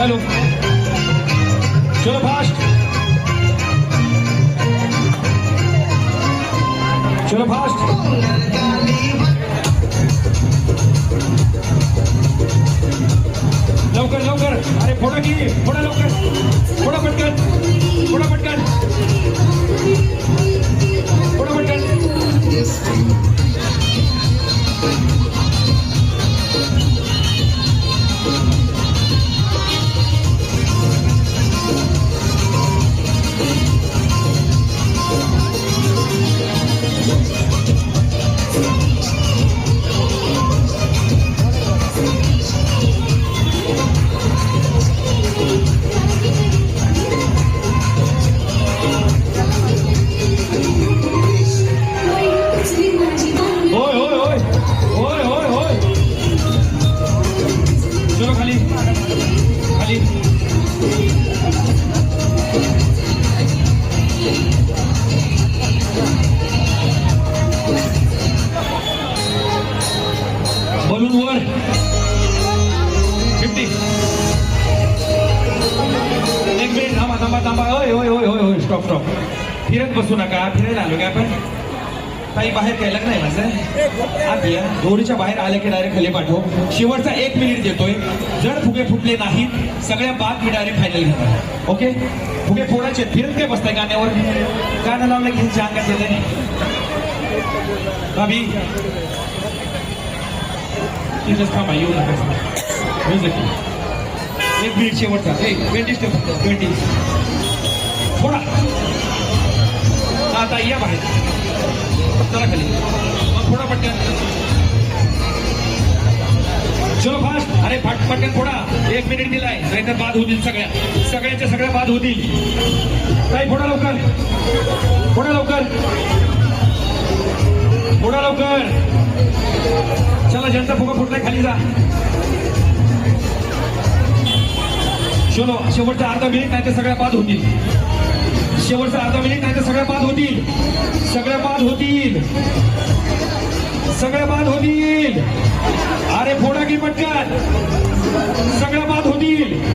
Hello. चलो fast चलो fast लवकर लवकर. अरे फोडा की फोडा लवकर. फोडा पटकन. बलून वर फिफ्टी एक मिनिट थांबा थांबा थांबा. होय होय होय होय होय स्टॉप स्टॉप फिरत बसू नका. फिरायला आलो काय आपण? काही बाहेर काय? नाही आहे माझं. आत या दोरीच्या बाहेर आले की डायरेक्ट खाली पाठव. शेवटचा एक मिनिट देतोय. जर फुगे फुटले नाहीत. सगळ्या बाद मी डायरेक्ट फायनल घेणार ओके फुगे फोडायचे फिरत काय बसताय गाण्यावर? गाणं लावलं की छान का भाभी. तिथंच थांबा येऊ नका. एक मिनिट शेवटचा. एक ट्वेंटी स्टेप ट्वेंटी थोडा. आता या बाहेर. चला खाली. मग थोडा पटकन. चलो फास्ट अरे फाट पटकन थोडा. एक मिनिट दिलाय. नाहीतर बाद होतील सगळ्या. सगळ्याच्या सगळ्या बाद होतील. काही फोडा लवकर. फोडा लवकर. फोडा लवकर. चला फुगा फुटलाय खाली जा. चलो शेवटचा अर्धा मिनिट नाही तर सगळ्या बाद होतील. शेवटचा अर्धा मिनिट नाही तर सगळ्या बाद होतील. सगळ्या बाद होतील. सगळ्या बाद होतील. अरे फोडा की पटकन. सगळ्या बाद होतील.